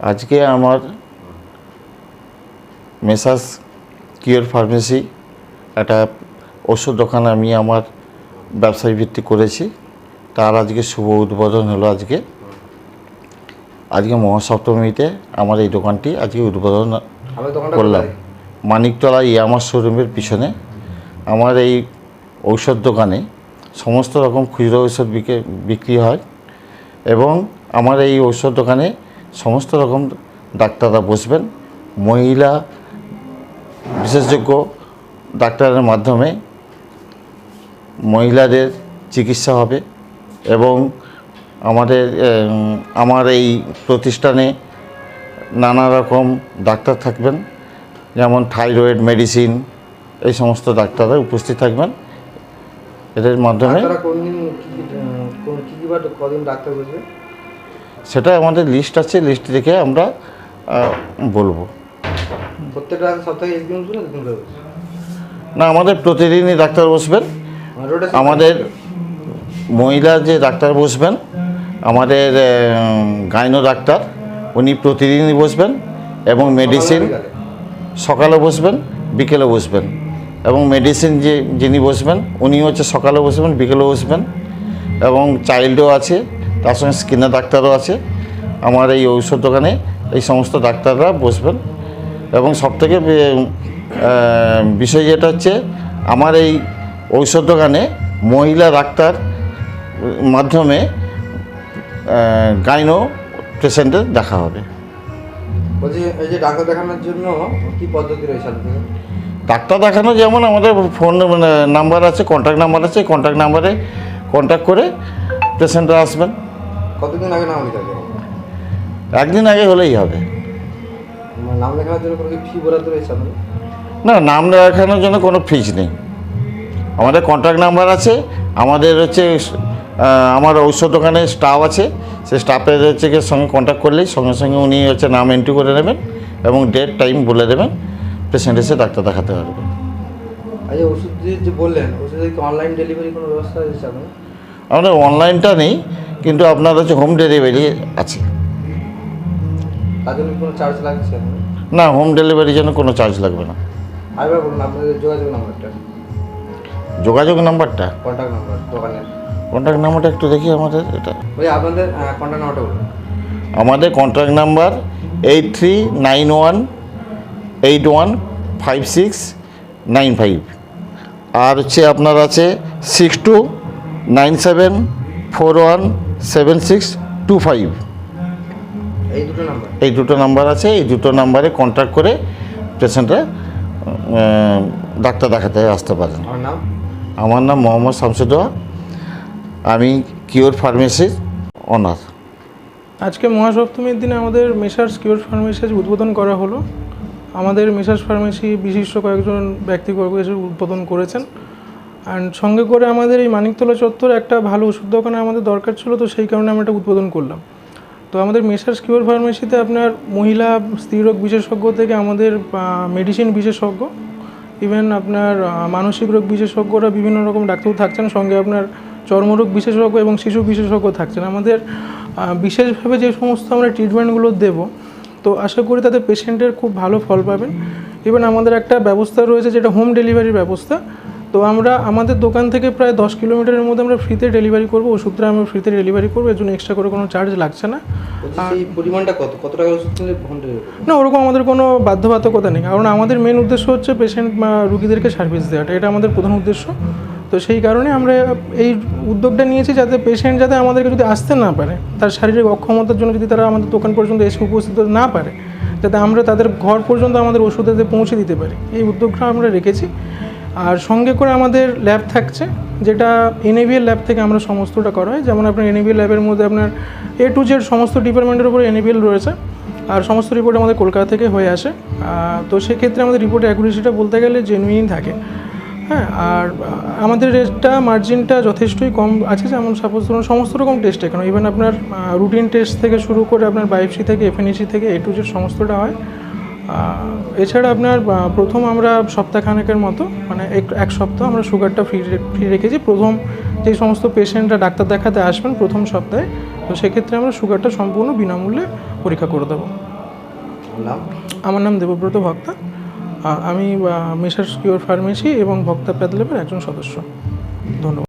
আজকে আমার Messrs cure pharmacy একটা ওষুধ দোকান আমি আমার ব্যবসায় ভিত্তি করেছি। তার আজকে শুভ উদ্বোধন হলো আজকে। আজকে মহাসপ্তমীতে আমার এই দোকানটি আজকে উদ্বোধন করলাম। মানিকতলা ইয়ামার শোরুমের পিছনে। আমার এই ঔষধ দোকানে সমস্ত রকম খুচরো ঔষধ বিকে বিক্রি হয়। এবং আমার এই ঔষধ দোকানে সমস্ত রকম ডাক্তাররা বসবেন। মহিলা, বিশেষজ্ঞ ডাক্তারের মাধ্যমে মহিলাদের চিকিৎসা হবে এবং আমাদের আমার এই প্রতিষ্ঠানে নানা রকম ডাক্তার থাকবেন, যেমন থাইরয়েড মেডিসিন, এই সমস্ত ডাক্তাররা উপস্থিত থাকবেন। এদের মাধ্যমে ডাক্তার সেটা আমাদের লিস্ট আছে লিস্ট দেখে আমরা বলব। প্রত্যেকটা সপ্তাহে না আমাদের প্রতিদিনই ডাক্তার বসবেন। আমাদের মহিলা যে ডাক্তার বসবেন আমাদের গাইনো ডাক্তার উনি প্রতিদিনই বসবেন এবং মেডিসিন সকালে বসবেন বিকেলে? বসবেন এবং মেডিসিন যে যিনি বসবেন উনি হচ্ছে সকালে বসবেন বিকেলে বসবেন। এবং চাইল্ডও আছে তার সঙ্গে স্কিনের ডাক্তারও আছে। আমার এই ঔষধ দোকানে এই সমস্ত ডাক্তাররা বসবেন। এবং সবথেকে বিষয় যেটা হচ্ছে আমার এই ঔষধ দোকানে মহিলা ডাক্তার মাধ্যমে গাইনো পেশেন্টের দেখা হবে। বলছি এই যে ডাক্তার দেখানোর জন্য কি পদ্ধতি রয়েছে ডাক্তার দেখানো যেমন আমাদের ফোন মানে নাম্বার আছে কন্ট্যাক্ট নাম্বার আছে কন্ট্যাক্ট নাম্বারে কন্ট্যাক্ট করে পেশেন্টরা আসবেন। কতদিন আগে নাম লিখা যায় একদিন আগে হলেই হবে। মানে নাম লেখানোর জন্য কোনো ফি বরাদ্দ রয়েছে না নাম লেখানোর জন্য কোনো ফিজ নেই। আমাদের কন্ট্যাক্ট নাম্বার আছে আমাদের হচ্ছে আমার ঔষধ দোকানে স্টাফ আছে সেই স্টাফের হচ্ছে গিয়ে সঙ্গে কন্ট্যাক্ট করলেই সঙ্গে সঙ্গে উনি হচ্ছে নাম এন্ট্রি করে নেবেন এবং ডেট টাইম বলে দেবেন। পেশেন্ট এসে ডাক্তার দেখাতে পারবে আর যে ওষুধ যে বললেন ওষুধের কি অনলাইন ডেলিভারি কোনো ব্যবস্থা আপনাদের? আমাদের অনলাইনটা নেই কিন্তু আপনার হচ্ছে হোম ডেলিভারি আছে। কোনো চার্জ লাগছে না হোম ডেলিভারির জন্য কোনো চার্জ লাগবে না। আরেকবার বলুন আপনাদের যোগাযোগ নাম্বারটা। যোগাযোগ নাম্বারটা? কন্ট্যাক্ট নাম্বার দোকানের। কন্ট্যাক্ট নাম্বারটা একটু দেখি আমাদের এটা। আপনাদের কন্ট্যাক্ট নাম্বারটা বলুন। আমাদের contact number eight three nine one eight one five six nine five আর হচ্ছে আপনার আছে six two nine seven four one seven six two five. এই দুটো নাম্বার। এই দুটো নাম্বার আছে এই দুটো নাম্বারে কন্ট্যাক্ট করে পেশেন্টরা ডাক্তার দেখাতে আসতে পারেন। আমার নাম? আমার নাম মোহাম্মদ শামসুদ্দোহা আমি কিওর ফার্মেসির অনার। আজকে মহাসপ্তমীর দিনে আমাদের মেসার্স কিওর ফার্মেসি আজ উদ্বোধন করা হলো। আমাদের মেসার্স ফার্মেসি বিশিষ্ট কয়েকজন ব্যক্তিবর্গ এসে উদ্বোধন করেছেন। অ্যান্ড সঙ্গে করে আমাদের এই মানিকতলা চত্বরে একটা ভালো ওষুধ দোকানে আমাদের দরকার ছিল, তো সেই কারণে আমরা এটা উদ্বোধন করলাম। তো আমাদের মেসার্স কিওর ফার্মেসিতে আপনার মহিলা স্ত্রীরোগ বিশেষজ্ঞ থেকে আমাদের মেডিসিন বিশেষজ্ঞ ইভেন আপনার মানসিক রোগ বিশেষজ্ঞরা বিভিন্ন রকম ডাক্তার থাকছেন, সঙ্গে আপনার চর্মরোগ বিশেষজ্ঞ এবং শিশু বিশেষজ্ঞ থাকছেন। আমাদের বিশেষভাবে যে সমস্ত আমরা ট্রিটমেন্টগুলো দেব, তো আশা করি তাতে পেশেন্টের খুব ভালো ফল পাবেন। ইভেন আমাদের একটা ব্যবস্থা রয়েছে, যেটা হোম ডেলিভারির ব্যবস্থা। তো আমরা আমাদের দোকান থেকে প্রায় দশ কিলোমিটারের মধ্যে আমরা ফ্রিতে ডেলিভারি করব। ওষুধটা আমরা ফ্রিতে ডেলিভারি করব। এর জন্য এক্সট্রা করে কোনো চার্জ লাগছে না। পরিমাণটা কত? কত টাকা ওষুধ না ওরকম আমাদের কোনো বাধ্যবাধকতা নেই। কারণ আমাদের মেন উদ্দেশ্য হচ্ছে পেশেন্ট বা রুগীদেরকে সার্ভিস দেওয়াটা। এটা আমাদের প্রধান উদ্দেশ্য। তো সেই কারণে আমরা এই উদ্যোগটা নিয়েছি যাতে পেশেন্ট যাতে আমাদেরকে যদি আসতে না পারে তার শারীরিক অক্ষমতার জন্য যদি তারা আমাদের দোকান পর্যন্ত এসে উপস্থিত না পারে যাতে আমরা তাদের ঘর পর্যন্ত আমাদের ওষুধেতে পৌঁছে দিতে পারি। এই উদ্যোগটা আমরা রেখেছি। আর সঙ্গে করে আমাদের ল্যাব থাকছে, যেটা এনএবিএল ল্যাব থেকে আমরা সমস্তটা করা হয়। যেমন আপনার এনএবিএল ল্যাবের মধ্যে আপনার এ টু জেড সমস্ত ডিপার্টমেন্টের উপরে এনএবিএল রয়েছে, আর সমস্ত রিপোর্ট আমাদের কলকাতা থেকে হয়ে আসে। তো সেক্ষেত্রে আমাদের রিপোর্টের অ্যাকুরেসিটা বলতে গেলে জেনুইন থাকে। হ্যাঁ আর আমাদের রেটটা মার্জিনটা যথেষ্টই কম আছে, যেমন সাপোজ ধরুন সমস্ত রকম টেস্ট এখানে ইভেন আপনার রুটিন টেস্ট থেকে শুরু করে আপনার বায়োপসি থেকে এফএনইসি থেকে এ টু জেড সমস্তটা হয়। এছাড়া আপনার প্রথম আমরা সপ্তাহখানেকের মতো মানে এক এক সপ্তাহ আমরা সুগারটা ফ্রি ফ্রি রেখেছি। প্রথম যে সমস্ত পেশেন্টরা ডাক্তার দেখাতে আসবেন প্রথম সপ্তাহে তো সেক্ষেত্রে আমরা সুগারটা সম্পূর্ণ বিনামূল্যে পরীক্ষা করে দেবো। আমার নাম দেবব্রত ভক্তা। আমি মেসার্স কিওর ফার্মেসি এবং ভক্তা প্যাথ ল্যাবের একজন সদস্য। ধন্যবাদ।